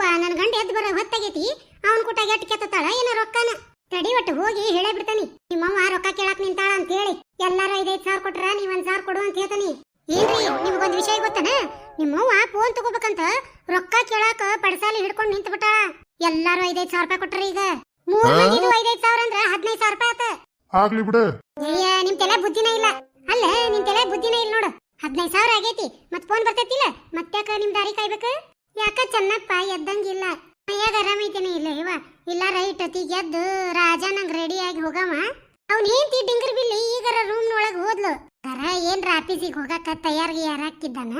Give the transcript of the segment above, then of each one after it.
ನನ್ನ ಗಂಡ ಎದ್ದು ಬರೋ ಹೊತ್ತಾಗೈತಿ. ಅವನ್ ಕುಟ್ಟಾಗ ಗೆಟ್ ಕೆತ್ತಾಳ ಏನ ರೊಕ್ಕನ. ತಡಿ ಒಟ್ಟು ಹೋಗಿ ಹೇಳೇ ಬಿಡ್ತಾನಿ. ನಿಮ್ಮವ್ವ ರೊಕ್ಕ ಕೇಳಾಕ್ ನಿಂತಾಳ ಅಂತ ಹೇಳಿ ಎಲ್ಲಾರು ಐದೈದ್ ಸಾವಿರ ಕೊಟ್ರ ನೀವ್ ಒಂದ್ ಸಾವಿರ ಕೊಡು ಅಂತ ಹೇಳ್ತಾನಿ. ಏನ್ರಿ ನಿಮ್ಗೊಂದ್ ವಿಷಯ ಗೊತ್ತನ? ನಿಮ್ಮವ್ವ ಫೋನ್ ತಗೋಬೇಕಂತ ರೊಕ್ಕ ಕೇಳಾಕ ಪಡಸಾಲಿ ಹಿಡ್ಕೊಂಡ್ ನಿಂತ ಬಿಟ್ಟಾಳ ಎಲ್ಲಾರು ಐದೈದ್ ಸಾವಿರ ರೂಪಾಯಿ ಕೊಟ್ರಿ ಈಗ. ಮೂರ್ ಮಂದಿದು ಐದೈದ್ ಸಾವಿರ ಅಂದ್ರ ಹದಿನೈದು ಸಾವಿರ ರೂಪಾಯಿ ಆತ. ಆಗ್ಲಿ ಬಿಡು. ಅಯ್ಯ ನಿಮ್ ತಲೆ ಬುದ್ಧಿನ ಇಲ್ಲ. ಅಲ್ಲ ನಿಮ್ ತಲೆ ಬುದ್ಧಿನ ಇಲ್ಲ ನೋಡು. ಹದಿನೈದು ಸಾವಿರ ಆಗೈತಿ. ಮತ್ ಫೋನ್ ಬರ್ತೈತಿಲ್ಲ? ಮತ್ತ್ಯಾಕ ನಿಮ್ ದಾರಿ ಕಾಯ್ಬೇಕು? ಯಾಕ ಚೆನ್ನಪ್ಪ ಎದ್ದಂಗಿಲ್ಲ? ಮೈಯಾಗ ಆರಾಮೈತೇನೆ ಇಲ್ಲ ಇವ? ಇಲ್ಲ ರೈಟ್ ಅತಿ ಎದ್ದು ರಾಜ ನಂಗ್ ರೆಡಿ ಆಗಿ ಹೋಗವ. ಅವ್ನ ಏಂತಿ ಡಿಂಗರ್ ಬಿಲ್ಲಿ ಈಗರ ರೂಮ್ ನೊಳಗ್ ಹೋದ್ಲು. ಕರ ಏನ್ರ ಆಫೀಸಿಗೆ ಹೋಗಾಕ ತಯಾರಿಗೆ ಯಾರಾಕಿದ್ದಾನ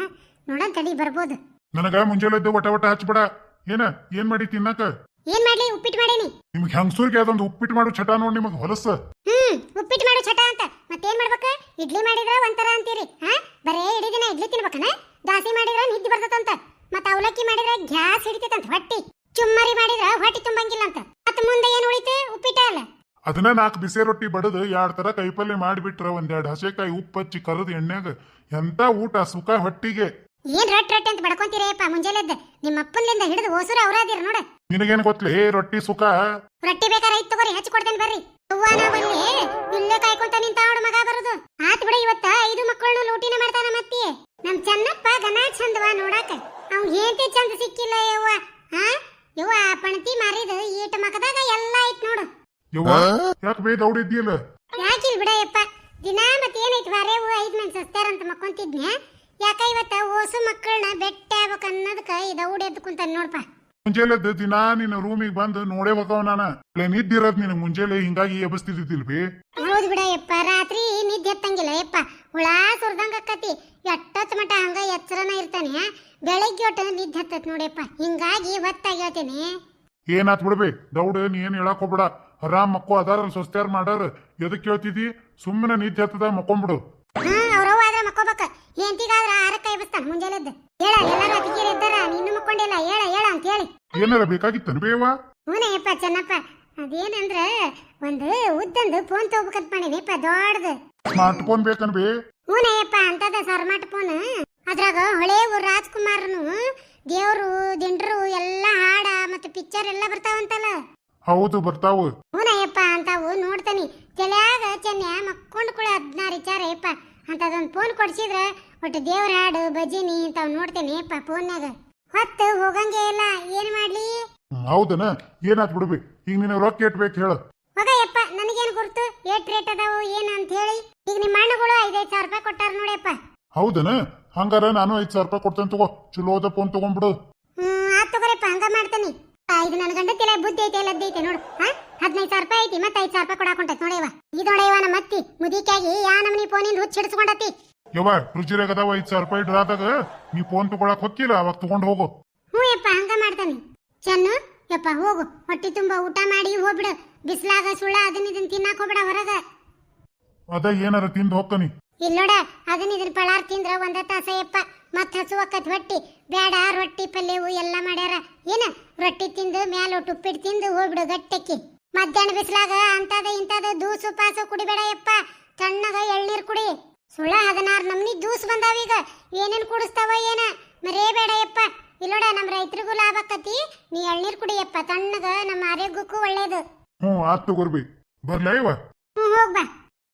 ನೋಡ ತಡಿ ಬರ್ಬೋದು. ನನಗ ಮುಂಜಾನೆ ಎದ್ದು ವಟ ವಟ ಹಚ್ಬಿಡ. ಏನ ಏನ್ ಮಾಡಿ ತಿನ್ನಕ? ಏನ್ ಮಾಡ್ಲಿ ಉಪ್ಪಿಟ್ಟು ಮಾಡೇನಿ. ನಿಮ್ಗೆ ಹೆಂಗಸೂರ್ಗೆ ಅದೊಂದು ಉಪ್ಪಿಟ್ಟು ಮಾಡೋ ಚಟ ನೋಡಿ ನಿಮಗೆ ಹೊಲಸ. ಹ್ಮ್ ಉಪ್ಪಿಟ್ಟು ಮಾಡು ಚಟ ಅಂತ. ಮತ್ತೇನ್ ಮಾಡ್ಬೇಕ? ಇಡ್ಲಿ ಮಾಡಿದ್ರ ಒಂಥರ ಅಂತೀರಿ ಹಾ? ಬರೇ ಇಡೀ ದಿನ ಇಡ್ಲಿ ತಿನ್ಬೇಕನ? ದಾಸಿ ಮಾಡಿದ್ರ ನಿದ್ದೆ ಬರ್ತದಂತ. ಮತ್ತ ಅವಲಕ್ಕಿ ಮಾಡಿದ್ರೆ ಗ್ಯಾಸ್ ಹಿಡಿತೈತಂತ ಹೊಟ್ಟಿ. ಚುಮ್ಮರಿ ಮಾಡಿದ್ರೆ ಹೊಟ್ಟಿ ತುಂಬಂಗಿಲ್ಲ ಅಂತ ಮತ್ತ ಮುಂದೆ ಏನ್ ಉಳಿತೆ? ಉಪ್ಪಿಟ್ಟ ಅಲ್ಲ ಅದನ್ನ ನಾಲ್ಕು ಬಿಸಿ ರೊಟ್ಟಿ ಬಡದು ಎರಡ್ ತರ ಕೈಪಲ್ಯ ಮಾಡಿಬಿಟ್ರ ಒಂದೆರಡು ಹಸೆಕಾಯಿ ಉಪ್ಪು ಹಚ್ಚಿ ಕರದ್ ಎಣ್ಣೆಗ ಎಂತ ಊಟ ಸುಖ ಹೊಟ್ಟಿಗೆ. ಏನ್ ರೊಟ್ಟಿ ರೊಟ್ಟಿ ಅಂತ ಬಡ್ಕೊಂತೀರೇಪ್ಪ ಮುಂಜಾನೆದ್ದ? ನಿಮ್ಮ ಅಪ್ಪನಿಂದ ಹಿಡಿದು ಓಸುರ ಅವರಾದಿರ ನೋಡ. ನಿನಗೇನ್ ಗೊತ್ತಲೇ ರೊಟ್ಟಿ ಸುಖ? ರೊಟ್ಟಿ ಬೇಕಾರೆ ಇತ್ತು ತಗೋರಿ ಹಚ್ಚಿ ಕೊಡ್ತೇನೆ ಬರ್ರಿ. ಅವ್ವಾನ ಬನ್ನಿ ಇಲ್ಲೇ ಕಾಯ್ಕೊಂತ ನಿಂತ ಅವಳ ಮಗ ಬರುದು ಆತ್ ಬಿಡ ಇವತ್ತ ಐದು ಮಕ್ಕಳನ್ನ ಲೂಟಿನ ಮಾಡ್ತಾನ ಮತ್ತಿ ನಮ್ ಚೆನ್ನಪ್ಪ ಗನ ಚಂದವ ನೋಡಾಕ ಅವ್ ಏಂತಿ ಚಂದ ಸಿಕ್ಕಿಲ್ಲ ಯವ್ವ ಹಾ ಯವ್ವ ಪಣತಿ ಮಾರಿದ ಈಟ ಮಕದಾಗ ಎಲ್ಲ ಐತ್ ನೋಡು ಯವ್ವ ಯಾಕೆ ಬೇ ದೌಡಿದ್ದಿಯಲ್ಲ ಯಾಕಿಲ್ ಬಿಡಯಪ್ಪ ದಿನ ಏನೈತಿ ಏನೈತ್ ಓ ಐದು ಮಂದಿ ಸಸ್ತಾರಂತ ಮಕ್ಕೊಂತಿದ್ನ್ಯ ಯಾಕ ಇವತ್ತ ಓಸು ಮಕ್ಕಳನ್ನ ಬೆಟ್ಟ ಆಗ್ಬೇಕ ಅನ್ನೋದಕ್ಕ ಈ ಊಡಿ ಎದ್ದು ಕುಂತಾನ ನೋಡ್ಪ. ಮುಂಜಾನೆದ್ದು ದಿನಾ ನಿನ್ನ ರೂಮಿಗೆ ಬಂದು ನೋಡೇ ಹೋಗವ ನಾನು. ಅಲ್ಲೇ ನಿದ್ದಿರೋದ್ ನಿನ್ನ ಮುಂಜಾನೆ ಹಿಂಗಾಗಿ ಎಬಸ್ತಿದ್ದಿಲ್ ಬಿ. ಹೌದು ಬಿಡ ಯಪ್ಪ ರಾತ್ರಿ ನಿದ್ದೆ ಎತ್ತಂಗಿಲ್ಲ ಯಪ್ಪ. ಹುಳ ಸುರ್ದಂಗ ಅಕ್ಕತಿ ಎಟ್ಟೊತ್ತ ಮಟ ಹಂಗ ಎಚ್ಚರನ ಇರ್ತಾನೆ. ಬೆಳಗ್ಗೆ ಒಟ್ಟು ನಿದ್ದೆ ಹತ್ತತ್ ನೋಡಪ್ಪ. ಹಿಂಗಾಗಿ ಹೊತ್ತಾಗಿ ಹೇಳ್ತೇನೆ. ಏನಾತ್ ಬಿಡ್ಬೇ? ದೌಡ್ ನೀ ಏನ್ ಹೇಳಕ್ ಹೋಗ್ಬೇಡ. ಆರಾಮ್ ಮಕ್ಕೋ ಅದಾರಲ್ಲ ಸ್ವಸ್ತ್ಯಾರ ಮಾಡಾರ ಎದಕ್ ಕೇಳ್ತಿದಿ ಸುಮ್ಮನೆ ನಿದ್ದೆ ಹತ್ತದ ಮಕ್ಕೊಂಬಿಡು. ಹಾ ಅವ್ರವ್ವ ಆದ್ರ ಮಕ್ಕೋಬೇಕ. ಆರ ಕೈ ಎಬ್ಬಿಸ್ತಾನ ಮುಂಜಾನೆದ್ದು ಹೇಳ ಎಲ್ಲಾರು ಅತಿಕೇರಿ ಇದ್ದಾರ ನೀನು ಮಕ್ಕೊಂಡಿಲ್ಲ ಹೇಳ ಹೇಳ ಅಂತ ಹೇಳಿ. ಏನಾರ ಬೇಕಾಗಿತ್ತನ ಬೇವ? ಹೂನಯ್ಯಪ್ಪ ಚೆನ್ನಪ್ಪ ಅದೇನಂದ್ರ ಒಂದು ಉದ್ದಂದು ಫೋನ್ ತಗೋಬೇಕಂತ ಮಾಡಿನಿಪ್ಪ ದೊಡ್ಡದು. ಸ್ಮಾರ್ಟ್ ಫೋನ್ ಬೇಕನ್ ಬೇ? ಹೂನಯ್ಯಪ್ಪ ಅಂತದ ಸರ್ಮಾಟ್ ಫೋನ್ ಅದ್ರಾಗ ಹೊಳೆ ರಾಜ್ಕುಮಾರ್ನು ದೇವ್ರು ದಿಂಡ್ರು ಎಲ್ಲಾ ಹಾಡ ಮತ್ತೆ ಪಿಕ್ಚರ್ ಎಲ್ಲ ಬರ್ತಾವಂತಲ್ಲ. ಹೌದು ಬರ್ತಾವು. ಹೂನಯ್ಯಪ್ಪ ಅಂತಾವು ನೋಡ್ತಾನಿ. ತಲ್ಯಾಗ ಚೆನ್ನ ಮಕ್ಕೊಂಡ್ ಕೂಡ ಹದಿನಾರು ವಿಚಾರ ಅಂತ ಅದೊಂದು ಫೋನ್ ಕೊಡ್ಸಿದ್ರ ಒಟ್ಟು ದೇವ್ರ ಹಾಡು ಭಜಿನಿ ಇಂತಾವ್ ನೋಡ್ತೇನೆ ಯಪ್ಪ ಫೋನ್ಯಾಗ ಹೊತ್ತು ಹೋಗಂಗೆ ಇಲ್ಲ ಏನ್ ಮಾಡ್ಲಿ? ಹೌದನ? ಏನಾತ್ ಬಿಡ್ಬಿ? ಈಗ ನಿನ್ನ ರೊಕ್ಕ ಇಟ್ಬೇಕು ಹೇಳು. ಹೋಗಯ್ಯಪ್ಪ ನನಗೇನು ಗುರ್ತು? ಏಟ್ ರೇಟ್ ಅದಾವು ಏನ್ ಅಂತ ಹೇಳಿ ಈಗ ನಿಮ್ಮ ಅಣ್ಣಗಳು ಐದೈದು ಸಾವಿರ ರೂಪಾಯಿ ಕೊಟ್ಟಾರ ನೋಡಪ್ಪ ಹೌದನ? ಹಂಗಾರ ನಾನು ಐದ್ ಸಾವಿರ ರೂಪಾಯಿ ಕೊಡ್ತೇನೆ ತಗೋ. ಚಲೋದ ಫೋನ್ ತಗೊಂಡ್ಬಿಡು. ಹ್ಮ್ ಆತ್ ತಗೋರಪ್ಪ ಹಂಗ ಮಾಡ್ತಾನಿ. ಇದು ನನ್ನ ಗಂಡ ತಲೆ ಬುದ್ಧಿ ಐತೆ ಎಲ್ಲ ಐತೆ ನೋಡು. ಹಾ? ಹದಿನೈದು ಸಾವಿರ ರೂಪಾಯಿ ಐತಿ ಮತ್ತೆ ಐದು ಸಾವಿರ ರೂಪಾಯಿ ಕೊಡಾಕೊಂಟೈತಿ ನೋಡೇವ ಇದು ನೋಡಯ್ಯವ ನಮ್ಮ ಅತ್ತಿ. ಮುದಿಕಾಗಿ ಯಾ ನಮ್ಮನಿ ಫೋನಿಂದ ಹುಚ್ಚ ಹಿಡಿಸ್ಕೊಂಡತಿ ಯವ್ವ ರುಚಿರಾಗ ಅದಾವ ಐದು ಸಾವಿರ ರೂಪಾಯಿ ಡ್ರಾದಾಗ ನೀ ಫೋನ್ ತಗೊಳಕ್ ಹೊತ್ತಿಲ್ಲ ಅವಾಗ ತಗೊಂಡು ಹೋಗು. ಹ್ಞೂ ಯಪ್ಪ ಹಂಗ ಮಾಡ್ತಾನೆ. ಚೆನ್ನು ಯಪ್ಪ ಹೋಗು. ಹೊಟ್ಟಿ ತುಂಬಾ ಊಟ ಮಾಡಿ ಹೋಗ್ಬಿಡು. ಬಿಸಿಲಾಗ ಸುಳ್ಳ ಅದನ್ನ ಇದನ್ನ ತಿನ್ನಾಕ ಹೋಗ್ಬಿಡ ಹೊರಗ. ಅದ ಏನಾರ ತಿಂದು ಇಲ್ಲೋಡ ಅದನ್ನ ಇದನ್ನ ಪಳಾರ್ ತಿಂದ್ರ ಒಂದ ತಾಸ ಯಪ್ಪ ಮತ್ ಹಸುವಕ್ಕತ್ ಹೊಟ್ಟಿ ಬೇಡ ರೊಟ್ಟಿ ಪಲ್ಯವು ಎಲ್ಲ ಮಾಡ್ಯಾರ. ಏನ? ರೊಟ್ಟಿ ತಿಂದು ಮ್ಯಾಲ ಉಪ್ಪಿಟ್ಟು ತಿಂದು ಹೋಗ್ಬಿಡು ಗಟ್ಟಕ್ಕಿ. ಮಧ್ಯಾಹ್ನ ಬಿಸಿಲಾಗ ಅಂತದ ಇಂತದ ದೂಸು ಪಾಸು ಕುಡಿಬೇಡ ಯಪ್ಪ ತಣ್ಣಗ ಎಳ್ನೀರ್ ಕುಡಿ. ಸುಳ್ಳ ಹದಿನಾರು ನಮ್ನಿ ದೂಸ್ ಬಂದಾವೀಗ ಏನೇನ್ ಕುಡಿಸ್ತಾವ ಏನ? ಮರೇಬೇಡ ಯಪ್ಪ. ಇಲ್ಲೋಡ ನಮ್ ರೈತರಿಗೂ ಲಾಭ ಆಕತಿ. ನೀ ಎಳ್ನೀರ್ ಕುಡಿಯಪ್ಪ ತಣ್ಣಗ ನಮ್ಮ ಆರೋಗ್ಯಕ್ಕೂ ಒಳ್ಳೇದು. ಹ್ಞೂ ಆತು ತಗೋರ್ಬಿ. ಬರ್ಲೈವ ಹ್ಞೂ ಹೋಗ್ಬಾ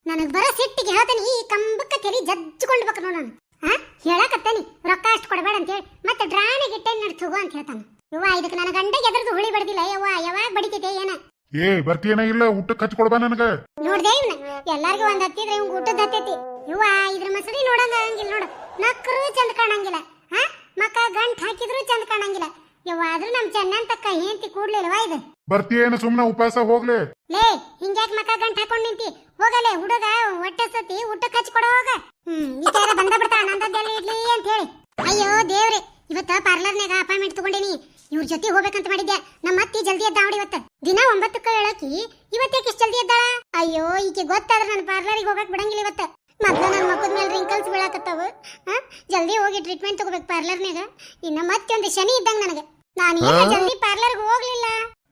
ನನಗ್ ಬರೋ ಸಿಟ್ಟಿಗೆ ಹೇಳ್ತಾನೆ ಈ ಕಂಬಕ್ಕ ತೆರಿ ಜಜ್ಜಿಕೊಂಡ್ಬೇಕು ನೋಡು ನಾನು. ಹಾ ಹೇಳಕತ್ತಾನಿ ರೊಕ್ಕ ಅಷ್ಟು ಕೊಡಬೇಡ ಅಂತ ಹೇಳಿ ಮತ್ತೆ ಡ್ರಾನೆ ಗಿಟ್ಟೆ ನಡ್ಸೋಗು ಅಂತ ಹೇಳ್ತಾನೆ. ಯವ್ವ ಇದಕ್ಕೆ ನನ್ನ ಗಂಡ ಎದ್ರದು ಹುಳಿ ಬಡ್ದಿಲ್ಲ ಯವ್ವ ಯಾವಾಗ ಬಡಿತೈತೆ ಏನ? ಏ ಬರ್ತೀಯನ ಇಲ್ಲ ಊಟಕ್ಕೆ ಹಚ್ಕೊಡ್ಬಾ ನನಗ. ನೋಡ್ದೆ ಇವ್ನ ಎಲ್ಲಾರ್ಗೂ ಒಂದ್ ಹತ್ತಿದ್ರೆ ಇವ್ ಊಟದ ಹತ್ತೈತಿ. ಯವ್ವ ಇದ್ರ ಮಸರಿ ನೋಡಂಗ ಹಂಗಿಲ್ಲ ನೋಡು ನಕ್ಕರು ಚಂದ ಕಾಣಂಗಿಲ್ಲ. ಹಾ ಮಕ್ಕ ಗಂಟ್ ಹಾಕಿದ್ರು ಚಂದ ಕಾಣಂಗಿಲ್ಲ. ಯವ್ವ ಆದ್ರೂ ನಮ್ ಚನ್ನಂತಕ್ಕ ತಕ್ಕ ಹೆಂಡತಿ ಕೂಡ್ಲಿಲ್ವಾ ಇದು? ಬರ್ತೀಯೇನು ಸುಮ್ಮನೆ ಉಪವಾಸ ಹೋಗ್ಲೆ? ಲೇ ಹಿಂಗ್ಯಾಕ್ ಮಕ ಗಂಟ್ ಹಾಕೊಂಡ್ ನಿಂತಿ? ಹೋಗಲೇ ಹುಡುಗ ಹೊಟ್ಟೆ ಸತಿ ಊಟಕ್ಕೆ ಹಚ್ಚಿ ಕೊಡ ಹೋಗ. ಹ್ಮ್ ಈಚಾರ ಬಂದ ಬಿಡ್ತಾ ನಂದದ್ದೆಲ್ಲ ಇಡ್ಲಿ ಅಂತ ಹೇಳಿ ಅಯ್ಯೋ ದೇವ್ರೆ ಇವತ್ತ ಪಾರ್ಲರ್ನಾಗ ಅಪಾಯಿಂಟ್ಮೆಂಟ್ ತಗೊಂಡೇನಿ. ಇವ್ರ ಜೊತೆ ಹೋಗ್ಬೇಕಂತ ಮಾಡಿದ್ದೆ ನಮ್ಮ ಅತ್ತಿ ಜಲ್ದಿ ಎದ್ದಾವಡಿ ಇವತ್ತ. ದಿನ ಒಂಬತ್ತಕ್ಕ ಹೇಳಕಿ ಇವತ್ತೇಕೆ ಇಷ್ಟ ಜಲ್ದಿ ಎದ್ದಾಳ? ಅಯ್ಯೋ ಈಕೆ ಗೊತ್ತಾದ್ರೆ ನನ್ನ ಪಾರ್ಲರಿಗೆ ಹೋಗಕ್ ಬಿಡಂಗಿಲ್ಲ ಇವತ್ತ. ಮೊದ್ಲು ನನ್ನ ಮಕ್ಕದ ಮೇಲೆ ರಿಂಕಲ್ಸ್ ಬೀಳಾಕತ್ತಾವ. ಹಾ? ಜಲ್ದಿ ಹೋಗಿ ಟ್ರೀಟ್ಮೆಂಟ್ ತಗೋಬೇಕು ಪಾರ್ಲರ್ನಾಗ ಇನ್ನ ಮತ್ತೆ ಒಂದು ಶನಿ ಇದ್ದಂಗ ನನಗೆ. ನಾನು ಏನು ಜಲ್ದಿ ಪಾರ್ಲರ್ಗೆ ಹೋಗ್ಲಿಲ್ಲ.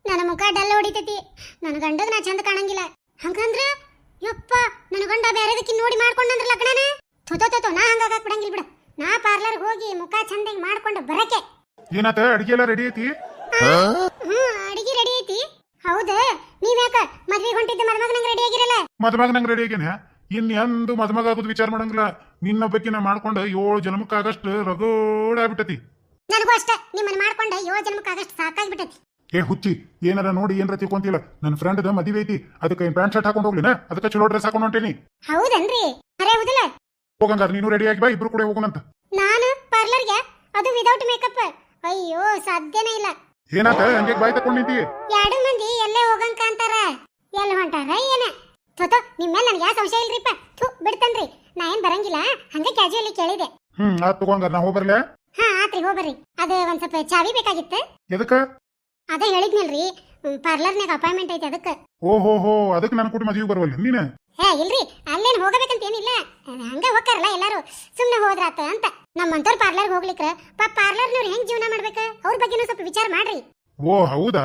ನನ್ನ ಮುಖ ಡಲ್ ಹೊಡಿತೈತಿ. ನನ್ನ ಗಂಡಗ ನಾ ಚಂದ ಕಾಣಂಗಿಲ್ಲ. ಹಂಗಂದ್ರ ಯಪ್ಪ ನನ್ನ ಗಂಡ ಬ್ಯಾರೆದಕ್ಕಿ ನೋಡಿ ಮಾಡ್ಕೊಂಡಂದ್ರ ಲಗ್ನನ? ಥೋ ಥೋ ನಾ ಹಂಗಾಗಕ್ ಬಿಡಂಗಿಲ್ಲ ಬಿಡ. ನಾ ಪಾರ್ಲರ್ಗೆ ಹೋಗಿ ಮುಖ ಚಂದಾಗಿ ಮಾಡ್ಕೊಂಡು ಬರಕೆ ಏನಾತ ಅಡಿಗೆ ಎಲ್ಲ ರೆಡಿ ಐತಿ? ಹ್ಮ್ ಅಡಿಗೆ ರೆಡಿ ಐತಿ. ಹೌದಾ ನೀವ್ಯಾಕ ಯಾಕ ಮದ್ವೆಗೆ ಹೊಂಟಿದ್ದ ಮದ್ಮಗನಂಗ್ ರೆಡಿ ಆಗಿರಲ್ಲ? ಮದ್ಮಗ ನಂಗೆ ರೆಡಿ ಆಗೇನೆ. ಇನ್ ಎಂದು ಮದುಮಗ ಆಗೋದು ವಿಚಾರ ಮಾಡಂಗಿಲ್ಲ. ನಿನ್ನೊಬ್ಬಕಿನ ಮಾಡ್ಕೊಂಡು ಏಳು ಜನ್ಮಕ್ಕಾಗಷ್ಟು ರಗೋಡಾಗ್ಬಿಟ್ಟತಿ. ನನಗೂ ಅಷ್ಟೇ. ನಿಮ್ಮನ್ನ ಮಾಡ್ಕೊಂಡ ಏಳು ಜನ್ಮಕ್ಕೆ ಆಗಷ್ಟು ಸಾಕಾಗ್ಬಿಟ್ಟೈತಿ. ಏ ಹುಚ್ಚಿ ಏನಾರ ನೋಡಿ ಏನರ ತಿಳ್ಕೊಂತಿಲ್ಲ ನನ್ನ ಫ್ರೆಂಡ್ ಮದುವೆ ಐತಿ. ಅದಕ್ಕೆ ಏನ್ ಪ್ಯಾಂಟ್ ಶರ್ಟ್ ಹಾಕೊಂಡು ಹೋಗ್ಲಿನ? ಅದಕ್ಕೆ ಚಲೋ ಡ್ರೆಸ್ ಹಾಕೊಂಡು ಹೊಂಟೇನಿ. ಹೌದನ್ರಿ. ಅರೆ ಹೌದಲ್ಲ? ಹೋಗಂಗಾರ ನೀನು ರೆಡಿ ಆಗಿ ಬಾ ಇಬ್ರು ಕೂಡ ಹೋಗೋಣಂತ. ನಾನು? ಪಾರ್ಲರ್ಗೆ ಅದು ವಿದೌಟ್ ಮೇಕಪ್ ಅಯ್ಯೋ ಸಾಧ್ಯನೇ ಇಲ್ಲ. ಏನಾತ? ಹಂಗೆ ಬಾಯ್ ತಕೊಂಡ್ ನಿಂತಿ ಎರಡು ಮಂದಿ ಎಲ್ಲೇ ಹೋಗಂಕ ಅಂತಾರ ಎಲ್ಲ ಹೊಂಟಾರ? ಏನ? ಥೋತೋ ನಿಮ್ಮೇಲೆ ನನಗೆ ಯಾವ ಸಂಶಯ ಇಲ್ರಿಪ್ಪ? ಥು ಬಿಡ್ತನ್ರಿ. ನಾ ಏನ್ ಬರಂಗಿಲ್ಲ. ಹಂಗೆ ಕ್ಯಾಜುವಲಿ ಕೇಳಿದೆ. ಹ್ಮ್ ಆತ್ ತಗೊಂಗಾರ ನಾ ಹೋಗ್ಬರ್ಲೆ ಹಾ ಆತ್ರಿ ಹೋಗ್ಬರ್ರಿ ಅದ ಒಂದ್ ಸ್ವಲ್ಪ ಚಾವಿ ಬೇಕಾಗಿತ್ತು. ಎದಕ್ಕ? ಅದ ಹೇಳಿದ್ನಲ್ರಿ. ಪಾರ್ಲರ್ನಾಗ ಅಪಾಯಿಂಟ್ಮೆಂಟ್ ಐತಿ ಅದಕ್ಕೆ. ಓ ಹೋ ಅದಕ್ಕೆ ನಾನು ಕೂಡ ಮದುವೆ ಬರವಲ್ಲ ನೀನ? ಹೇ ಇಲ್ರಿ. ಅಲ್ಲೇನ್ ಹೋಗಬೇಕಂತ ಏನಿಲ್ಲ. ಹಂಗ ಹೋಗ್ತಾರಲ್ಲ ಎಲ್ಲಾರು. ಸುಮ್ನೆ ಹೋದ್ರಾತ ಅಂತ. ನಮ್ಮಂತವ್ರ ಪಾರ್ಲರ್ ಹೋಗ್ಲಿಕ್ಕೆ ಪಾಪ ಪಾರ್ಲರ್ನವ್ರು ಹೆಂಗ್ ಜೀವನ ಮಾಡ್ಬೇಕು? ಅವ್ರ ಬಗ್ಗೆನೂ ಸ್ವಲ್ಪ ವಿಚಾರ ಮಾಡ್ರಿ. ಓ ಹೌದಾ?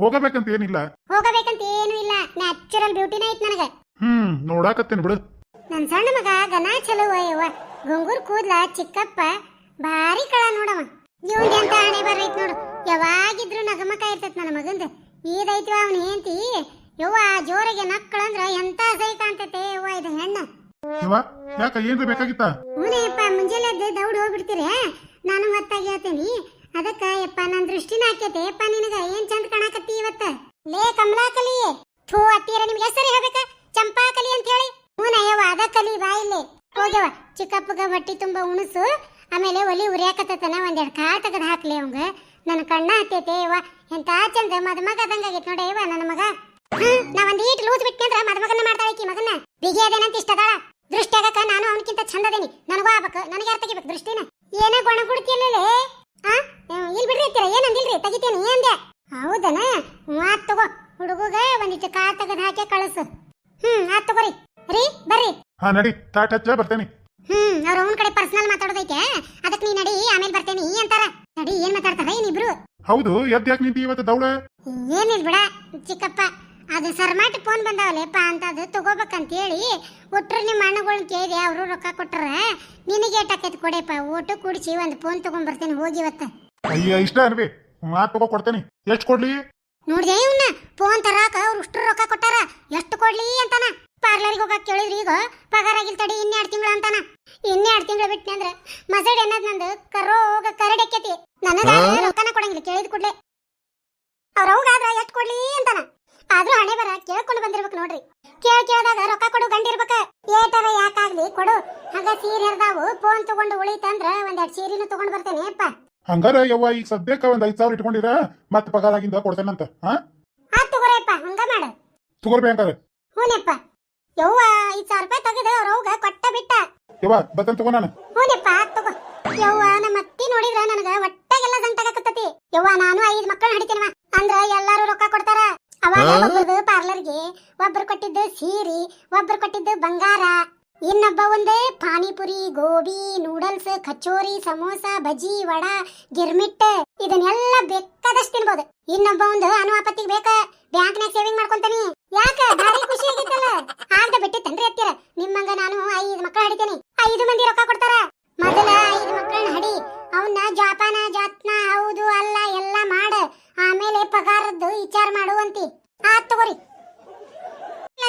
ಹೋಗಬೇಕಂತ ಏನಿಲ್ಲ? ಹೋಗಬೇಕಂತ ಏನು ಇಲ್ಲ. ನ್ಯಾಚುರಲ್ ಬ್ಯೂಟಿನ ಐತ್ ನನಗ. ಹ್ಮ್ ನೋಡಾಕತ್ತೇನೆ ಬಿಡು. ನನ್ ಸಣ್ಣ ಮಗ ಗನ ಚಲೋ ಅಯ್ಯವ್ವ. ಗುಂಗುರ್ ಕೂದ್ಲ ಚಿಕ್ಕಪ್ಪ ಭಾರಿ ಕಳ ನೋಡವ. ಇವಂದ ಎಂತ ಹಣೆ ಬರೈತ್ ನೋಡು. ಯಾವಾಗಿದ್ರು ನಗಮಕ ಇರ್ತೈತ್ ನನ್ನ ಮಗಂದ. ಈದೈತಿ ಅವನ ಹೆಂತಿ ಯವ್ವ ಜೋರಿಗೆ ನಕ್ಕಳಂದ್ರ ಎಂತ ಸೈ ಕಾಣ್ತೈತೆ ಯವ್ವ ಇದು ಹೆಣ್ಣ. ಯವ್ವ ಯಾಕ ಏನ್ರ ಬೇಕಾಗಿತ್ತ? ಹೂನೇಪ್ಪ ಮುಂಜಾನೆ ಎದ್ದು ದೌಡ್ ಹೋಗ್ಬಿಡ್ತೀರಿ? ನಾನು ಹೊತ್ತಾಗಿ ಹೇಳ್ತೇನಿ. ಅದಕ್ಕ ಯಪ್ಪ, ನನ್ ದೃಷ್ಟಿನ ಹಾಕೈತೆ ಯಪ್ಪ, ನಿನಗ ಏನ್ ಚಂದ ಕಾಣಕತ್ತಿ ಇವತ್ತ? ಲೇ, ಕಮಲಾಕಲಿ. ಥೂ ಅತ್ತೀರ ನಿಮ್ಗೆ ಹೆಸರು ಹೇಳ್ಬೇಕ? ಚಂಪಾಕಲಿ ಅಂತ ಹೇಳಿ. ಹೂನಯ್ಯವ್ವ ಅದ ಕಲಿ ಬಾ ಇಲ್ಲಿ. ಹೋಗ್ಯವ ಚಿಕ್ಕಪ್ಪಗ ಹೊಟ್ಟಿ ತುಂಬಾ ಉಣಸು. ಆಮೇಲೆ ಒಲಿ ಉರಿಯಾಕತ್ತನ ಒಂದೆರಡು ಕಾಳು ತೆಗೆದು ಹಾಕ್ಲಿ ಅವಂಗ. ನನ್ನ ಕಣ್ಣ ಹತ್ತೈತೆ ಯವ್ವ. ಎಂತ ಚಂದ ಮದುಮಗ ಆದಂಗಾಗೈತ್ ನೋಡಿ ಯವ ನನ್ನ ಮಗ. ನಾ ಒಂದ್ ಈಟ್ ಲೂಸ್ ಬಿಟ್ಕೊಂಡ್ರ ಮದುಮಗನ್ನ ಮಾಡ್ತಾಳೆ ಈಕಿ ಮಗನ್ನ. ಬಿಗಿ ಅದೇನಂತ ಇಷ್ಟ ಅದಾಳ. ದೃಷ್ಟಿ ನಾನು ಅವನಕ್ಕಿಂತ ಚಂದ ಅದೇನಿ. ನನಗೂ ಆಗ್ಬೇಕು, ನನಗೆ ಯಾರು ತೆಗಿಬೇಕು ದೃಷ್ಟಿನ? ಏನೇ ಗುಣ ಕೊಡ್ತಿಯಲ್ಲೇ ಆ? ಇಲ್ಲಿ ಬಿಡ್ರಿ ಇರ್ತೀರ ಏನಂದಿಲ್ರಿ ತೆಗಿತೇನಿ ಅಂದೆ? ಹೌದನ? ಆತ್ ತಗೋ ಹುಡುಗಗ ಒಂದಿಟ್ಟು ಕಾಳು ತೆಗೆದು ಹಾಕಿ ಕಳಿಸು. ಹ್ಮ್ ಆತ್ ತಗೋರಿ ರೀ. ಬರ್ರಿ. ಹಾ ನಡಿ ತಾಟ್ ಹಚ್ಚ ಬರ್ತೇನೆ. ಹ್ಮ್ ಅವ್ರ ಅವನ ಕಡೆ ಪರ್ಸನಲ್ ಮಾತಾಡೋದೈತೆ. ಅದಕ್ಕೆ ನೀ ನಡಿ ಆಮೇಲೆ ಬರ್ತೇನಿ ಅಂತಾರ. ನಡಿ ಏನ್ ಮಾತಾಡ್ತಾರ ಏನಿಬ್ರು ಹೌದು ಎದ್ ಯಾಕೆ ನಿಂತಿ ಇವತ್ತು ದೌಡ ಏನಿಲ್ಲ ಬಿಡ ಚಿಕ್ಕಪ್ಪ. ಅದು ಸರ್ಮಾಟ್ ಫೋನ್ ಬಂದಾವಲ್ಲೇಪ್ಪ ಅಂತ ಅದು ತಗೋಬೇಕಂತ ಹೇಳಿ ಒಟ್ರು ನಿಮ್ಮ ಅಣ್ಣಗಳನ್ನ ಕೇಳಿದೆ ಅವರು ರೊಕ್ಕ ಕೊಟ್ರ. ನಿನಗೆ ಏಟಾಕೈತಿ ಕೊಡೆಪ್ಪ ಊಟ ಕುಡಿಸಿ ಒಂದು ಫೋನ್ ತಗೊಂಡ್ ಹೋಗಿ ಇವತ್ತ. ಅಯ್ಯ ಇಷ್ಟ ಅನ್ವಿ ಮಾತು ತಗೋ ಕೊಡ್ತೇನೆ. ಎಷ್ಟ್ ಕೊಡ್ಲಿ? ನೋಡಿದೆ ಇವನ್ನ ಫೋನ್ ತರಾಕ ಅವ್ರು ಇಷ್ಟು ರೊಕ್ಕ ಕೊಟ್ಟಾರ. ಎಷ್ಟು ಕೊಡ್ಲಿ ಅಂತಾನ? ಪಾರ್ಲರ್ಗೆ ಹೋಗಕ್ಕೆ ಕೇಳಿದ್ರು ಈಗ ಪಗಾರ ಆಗಿಲ್ ತಡಿ ಇನ್ನೆರಡು ತಿಂಗಳು ಅಂತಾನ. ಇನ್ನೆರಡು ತಿಂಗಳು ಬಿಟ್ನಿ ಅಂದ್ರೆ ಮಸಡ್ ಅನ್ನೋದ್ ನಂದು ಕರೋಗ ಕರಡೆಕ್ಕೈತಿ ನನಗ ರೊಕ್ಕನ ಕೊಡಂಗಿಲ್ಲ ಕೇಳಿದ ಕೂಡ್ಲೆ. ಅವ್ರ ಅವ್ಗಾದ್ರ ಎಷ್ಟು ಕೊಡ್ಲಿ ಅಂತಾನ. ಆದ್ರೂ ಹಣೆ ಬರ ಕೇಳ್ಕೊಂಡು ಬಂದಿರ್ಬೇಕು ನೋಡ್ರಿ. ಕೇಳ್ ಕೇಳ್ದಾಗ ರೊಕ್ಕ ಕೊಡು ಗಂಡಿರ್ಬೇಕ ಏಟರ ಯಾಕಾಗ್ಲಿ ಕೊಡು. ಹಂಗ ಸೀರೆ ಹರಿದಾವು ಫೋನ್ ತಗೊಂಡು ಉಳಿತಂದ್ರ ಒಂದೆರಡು ಸೀರೆನು ತಗೊಂಡ್ ಬರ್ತೇನೆ ಅಪ್ಪ ಹಂಗಾರ ಯವ್ವ ಈಗ ಸದ್ಯಕ್ಕ ಒಂದ್ ಐದ್ ಸಾವಿರ ಇಟ್ಕೊಂಡಿರ? ಮತ್ ಪಗಾರ ಆಗಿಂದ ಕೊಡ್ತೇನಂತ ಹಾ ಆತ್ ತಗೋರಪ್ಪ ಹಂಗ ಮಾಡು. ತಗೋರ್ಬೇಕಂಗಾರ ಹೂನಪ್ಪ ಯವ್ವ ಐದ್ ಸಾವಿರ ರೂಪಾಯಿ ತೆಗೆದು ಅವ್ರವ್ಗ ಕೊಟ್ಟ ಬಿಟ್ಟ. ಯವ್ವ ಬತ್ತನ್ ತಗೋ ನಾನು. ಹೂನಪ್ಪ ಆತ್ ತಗೋ. ಯವ್ವ ನಮ್ಮ ಅತ್ತಿ ನೋಡಿದ್ರ ನನಗ ಒಟ್ಟಾಗೆಲ್ಲ ಗಂಟಾಗತ್ತತಿ ಯವ್ವ ನಾನು ಐದ್ ಮಕ್ಕಳು ಹಡಿತೇನವ. ಅಂದ್ರ ಎಲ್ಲಾರು ಅವಾಗ ಒಬ್ಬರದು ಪಾರ್ಲರ್ಗೆ ಒಬ್ರು ಕೊಟ್ಟಿದ್ದು ಸೀರಿ ಒಬ್ರು ಕೊಟ್ಟಿದ್ದು ಬಂಗಾರ. ಇನ್ನೊಬ್ಬ ಒಂದೇ ಪಾನಿಪುರಿ ಗೋಬಿ ನೂಡಲ್ಸ್ ಕಚೋರಿ ಸಮೋಸ ಬಜಿ ವಡ ಗಿರ್ಮಿಟ್ ಇದನ್ನೆಲ್ಲ ಬೇಕಾದಷ್ಟು ತಿನ್ಬೋದು. ಇನ್ನೊಬ್ಬ ಒಂದು ಅನುವಾಪತ್ತಿಗೆ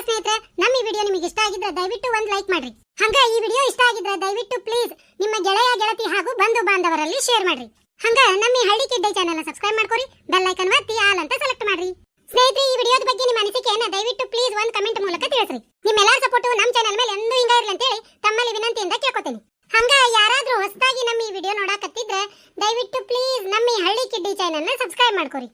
ಸ್ನೇಹಿತರೆ, ನಮ್ಮ ಈ ವಿಡಿಯೋ ನಿಮಗೆ ಇಷ್ಟ ಆಗಿದ್ರೆ ದಯವಿಟ್ಟು ಒಂದು ಲೈಕ್ ಮಾಡ್ರಿ. ಹಂಗ ಈ ವಿಡಿಯೋ ಇಷ್ಟ ಆಗಿದ್ರೆ ದಯವಿಟ್ಟು ಪ್ಲೀಸ್ ನಿಮ್ಮ ಗೆಳೆಯ, ಗೆಳತಿ ಹಾಗೂ ಬಂಧು ಬಾಂಧವರಲ್ಲಿ ಶೇರ್ ಮಾಡ್ರಿ. ಹಂಗ ನಮ್ಮ ಈ ಹಳ್ಳಿ ಕಿಡ್ಡಿ ಚಾನೆಲ್ ಸಬ್ಸ್ಕ್ರೈಬ್ ಮಾಡ್ಕೊರಿ ಬೆಲ್ ಐಕನ್ ಒತ್ತಿ ಆಲ್ ಅಂತ ಸೆಲೆಕ್ಟ್ ಮಾಡ್ರಿ. ಸ್ನೇಹಿತರೆ, ಈ ವಿಡಿಯೋದ ಬಗ್ಗೆ ನಿಮ್ಮ ಅನಿಸಿಕೆಯನ್ನ ದಯವಿಟ್ಟು ಪ್ಲೀಸ್ ಒಂದು ಕಮೆಂಟ್ ಮೂಲಕ ತಿಳಿಸ್ರಿ. ನಿಮ್ಮೆಲ್ಲರ ಸಪೋರ್ಟ್ ನಮ್ಮ ಚಾನೆಲ್ ಮೇಲೆ ಎಂದೂ ಹಿಂಗ ಇರಲಿ ಅಂತ ಹೇಳಿ ತಮ್ಮಲ್ಲಿ ವಿನಂತಿಯಿಂದ ಕೇಳ್ಕೊತೀನಿ. ಹಂಗ ಯಾರಾದ್ರೂ ಹೊಸದಾಗಿ ನಮ್ಮ ಈ ವಿಡಿಯೋ ನೋಡಕತ್ತಿದ್ರೆ ದಯವಿಟ್ಟು ಪ್ಲೀಸ್ ನಮ್ಮ ಈ ಹಳ್ಳಿ ಕಿಡ್ಡಿ ಚಾನೆಲ್ನ ಸಬ್ಸ್ಕ್ರೈಬ್ ಮಾಡ್ಕೊರಿ.